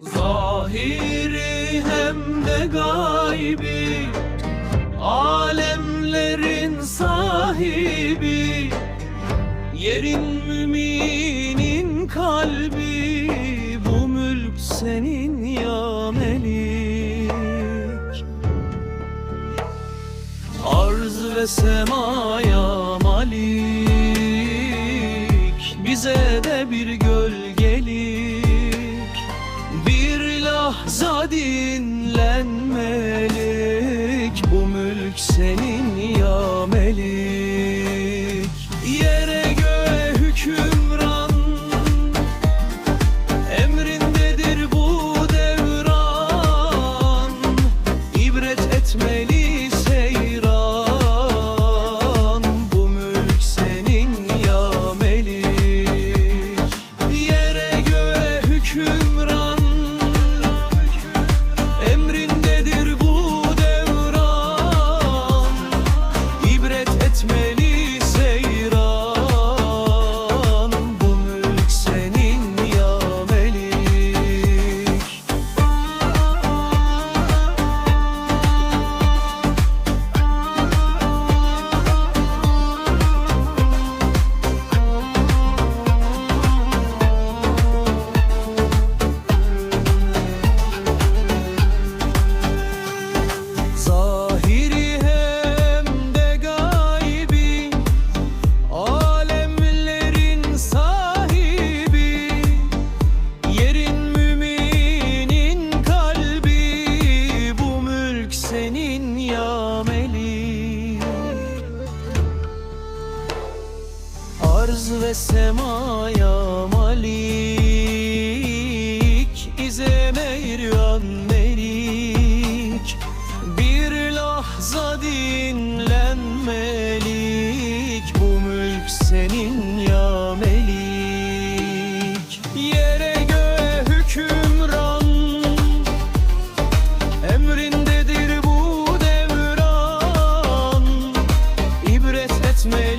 Zahiri hem de gaybi Alemlerin sahibi Yerin müminin kalbi Bu mülk senin ya Melik Arz ve semaya malik Bize de bir gölgelik lahza dinlenmelik Bu mülk senin Arz ve semaya malik İze meyran merik Bir lahza dinlenmelik Bu mülk senin ya melik. Yere göğe hükümran Emrindedir bu devran İbret etmeye